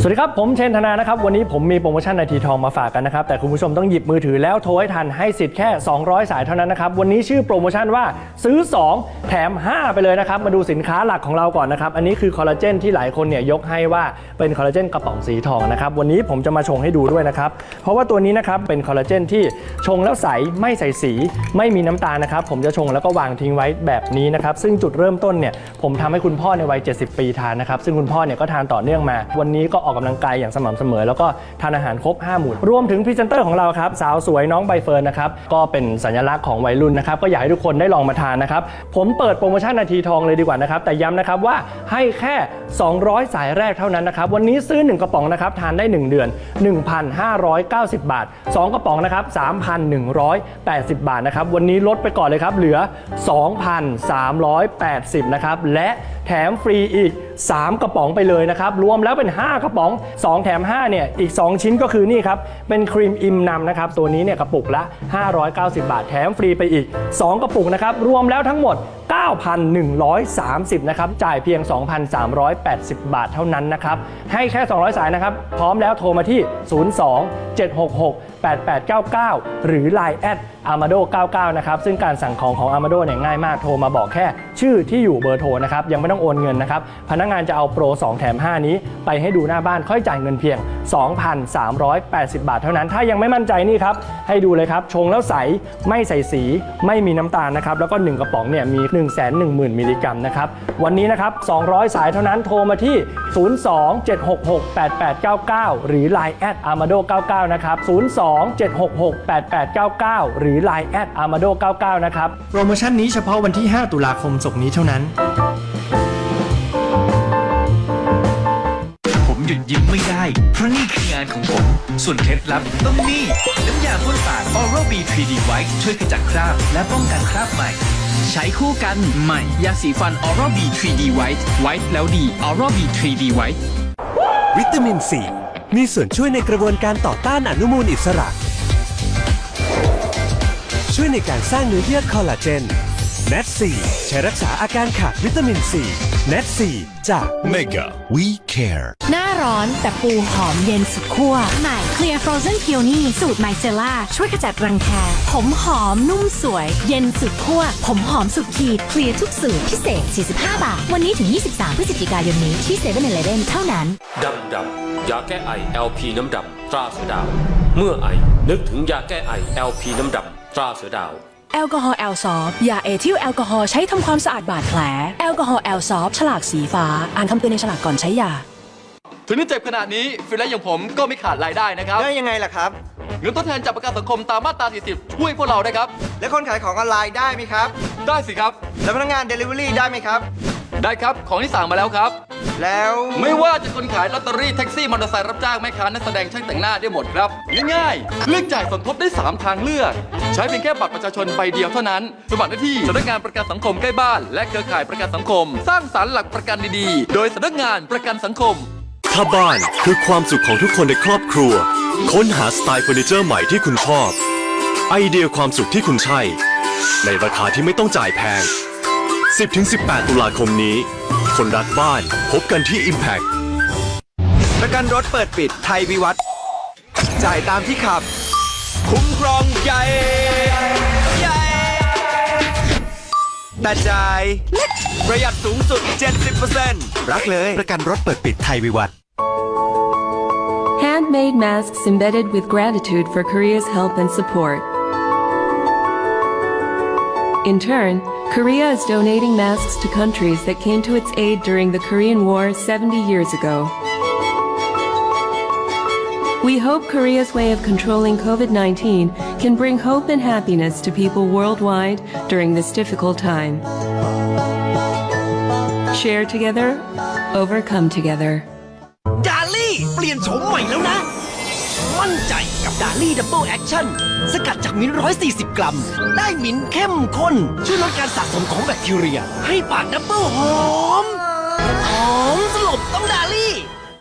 สวัสดีครับ ผมเชนธนานะครับ วันนี้ผมมีโปรโมชั่นนาทีทองมาฝากกันนะครับ แต่คุณผู้ชมต้องหยิบมือถือแล้วโทรให้ทันให้สิทธิ์แค่ 200 สายเท่านั้นนะครับ วันนี้ชื่อโปรโมชั่นว่าซื้อ 2 แถม 5 ไปเลยนะครับ มาดูสินค้าหลักของเราก่อนนะครับ อันนี้คือคอลลาเจนที่หลายคนเนี่ยยกให้ว่าเป็นคอลลาเจนกระป๋องสีทองนะครับ วันนี้ผมจะมาชงให้ดูด้วยนะครับ เพราะว่าตัวนี้นะครับเป็นคอลลาเจนที่ชงแล้วใสไม่ใส่สี ไม่มีน้ำตาลนะครับ ผมจะชงแล้วก็วางทิ้งไว้แบบนี้นะครับ ซึ่งจุดเริ่มต้นเนี่ยผมทำให้คุณพ่อในวัย 70 ปีทานนะครับ ซึ่งคุณพ่อเนี่ยก็ทานต่อเนื่องมาวันนี้ก็ออกกำลังกายอย่างสม่ำเสมอ แล้วก็ทานอาหารครบ 5 หมู่รวมถึงพรีเซนเตอร์ของเราครับสาวสวยน้องใบเฟิร์นนะครับก็เป็นสัญลักษณ์ของวัยรุ่นนะครับก็อยากให้ทุกคนได้ลองมาทานนะครับผมเปิดโปรโมชั่นนาทีทองเลยดีกว่านะครับแต่ย้ำนะครับว่าให้แค่ 200 สายแรกเท่านั้นนะครับวันนี้ซื้อ 1 กระป๋องนะครับทานได้ 1 เดือน 1,590 บาท 2 กระป๋องนะครับ3,180 บาทนะครับวันนี้ลดไปก่อนเลยครับเหลือ 2,380 นะครับและแถมฟรีอีก 3 กระป๋องไปเลยนะครับรวมแล้วเป็น5 กระป๋อง 2 แถม 5 เนี่ย อีก 2 ชิ้นก็คือนี่ครับ เป็นครีมอิมนำนะครับ ตัวนี้เนี่ยกระปุกละ 590 บาท แถมฟรีไปอีก 2 กระปุกนะครับ รวมแล้วทั้งหมด 9,130 นะครับ จ่ายเพียง 2,380 บาทเท่านั้นนะครับ ให้แค่ 200 สายนะครับ พร้อมแล้วโทรมาที่ 02 766 8899 หรือ Line แอด Amado 99นะครับซึ่งการสั่งของของ Amado เนี่ยง่ายมากโทรมาบอกแค่ ชื่อที่อยู่เบอร์โทรนะครับยังไม่ต้องโอนเงินนะครับพนักงานจะเอาโปร 2 แถม 5 นี้ไปให้ดูหน้าบ้านค่อยจ่ายเงินเพียง 2,380 บาทเท่านั้น ถ้ายังไม่มั่นใจนี่ครับให้ดูเลยครับชงแล้วใสไม่ใส่สีไม่มีน้ำตาลนะครับแล้วก็ 1 กระป๋องเนี่ยมี 1 1 0 0 0 0 มิลลิกรัมนะครับวันนี้นะครับ 200 สายเท่านั้นโทรมาที่ 02-766-8899 หรือ Line แอด Amado 99นะครับ02-766-8899 หรือ Line แอด Amado 99นะครับ โปรโมชั่นนี้เฉพาะวันที่ 5 ตุลาคมศกนี้เท่านั้น ผมหยุดยิ้มไม่ได้ เพราะนี่คืองานของผม ส่วนเคล็ดลับต้องนี่ น้ำยาพ่นปาก Oral B 3D White ช่วยขจัดคราบ และป้องกันคราบใหม่ ใช้คู่กันใหม่ยาสีฟัน Oral B 3D White White แล้วดี Oral B 3D White วิตามินซี มีส่วนช่วยในกระบวนการต่อต้านอนุมูลอิสระ ช่วยในการสร้างเนื้อเยื่อคอลลาเจน n a t 4ใช้รักษาอาการขาดวิตามินซี n a t 4จาก Mega We Care หน้าร้อนแต่ปูหอมเย็นสุดขั้วใหม่ Clear Frozen Peony สูตรไมเซล่าช่วยขจัดรังแค ผมหอมนุ่มสวย เย็นสุดขั้วผมหอมสุดขีดเคลียร์ทุกสูตรพิเศษ 45 บาท วันนี้ถึง 23 พฤศจิกายนนี้ที่7 e เ e ่ e อเท่านั้นดำดำยาแก้ไอ LP น้ำดำตราเสือดาว เมื่อไอนึกถึงยาแก้ไอ LP น้ำดำตราเสือดาว แอลกอฮอล์แอลซอฟยาเอทิลแอลกอฮอล์ใช้ทำความสะอาดบาดแผล แอลกอฮอล์แอลซอฟฉลากสีฟ้า อ่านคำเตือนในฉลากก่อนใช้ยา ถึงได้เจ็บขนาดนี้ฟรีแลนซ์อย่างผมก็ไม่ขาดรายได้นะครับแล้วยังไงล่ะครับ เงินทดแทนจากประกันสังคมตามมาตรา 40 ช่วยพวกเราได้ครับ แล้วคนขายของออนไลน์ได้ไหมครับ ได้สิครับ แล้วพนักงาน Delivery ได้ไหมครับ ได้ครับ ของที่สั่งมาแล้วครับ แล้วไม่ว่าจะคนขายลอตเตอรี่แท็กซี่มอเตอร์ไซค์รับจ้างแม่ค้านักแสดงช่างแต่งหน้าได้หมดครับ ง่ายๆ เลือกจ่ายสมทบได้ 3 ทางเลือก ใช้เพียงแค่บัตรประชาชนใบเดียวเท่านั้นสมัครได้ที่สำนักงานประกันสังคมใกล้บ้าน และเครือข่ายประกันสังคม สร้างสารรค์หลักประกันดีๆ โดยสำนักงานประกันสังคม ถ้าบ้านคือความสุขของทุกคนในครอบครัว ค้นหาสไตล์เฟอร์นิเจอร์ใหม่ที่คุณชอบ ไอเดียความสุขที่คุณใช่ ในราคาที่ไม่ต้องจ่ายแพง 10-18 ตุลาคมนี้ คนรักบ้าน พบกันที่ Impact ประกันรถเปิดปิดไทยวิวัฒน์จ่ายตามที่ขับ คุ้มครองใหญ่ใหญ่แต่จ่ายเล็กประหยัดสูงสุด 70%รักเลย ประกันรถเปิดปิดไทยวิวัฒน์ Handmade masks embedded with gratitude for Korea's help and support. In turn, Korea is donating masks to countries that came to its aid during the Korean War 70 years ago. We hope Korea's way of controlling COVID 19 can bring hope and happiness to people worldwide during this difficult time. Share together, overcome together. ดาลี่เปลี่ยนโฉมใหม่แล้วนะ มั่นใจกับดาลี่ดับเบิลแอคชั่นสกัดจากมิ้นท์140กรัม ได้มิ้นเข้มข้น ช่วยลดการสะสมของแบคทีเรีย ให้ปากดับเบิลหอม หอมสลบต้องดาลี่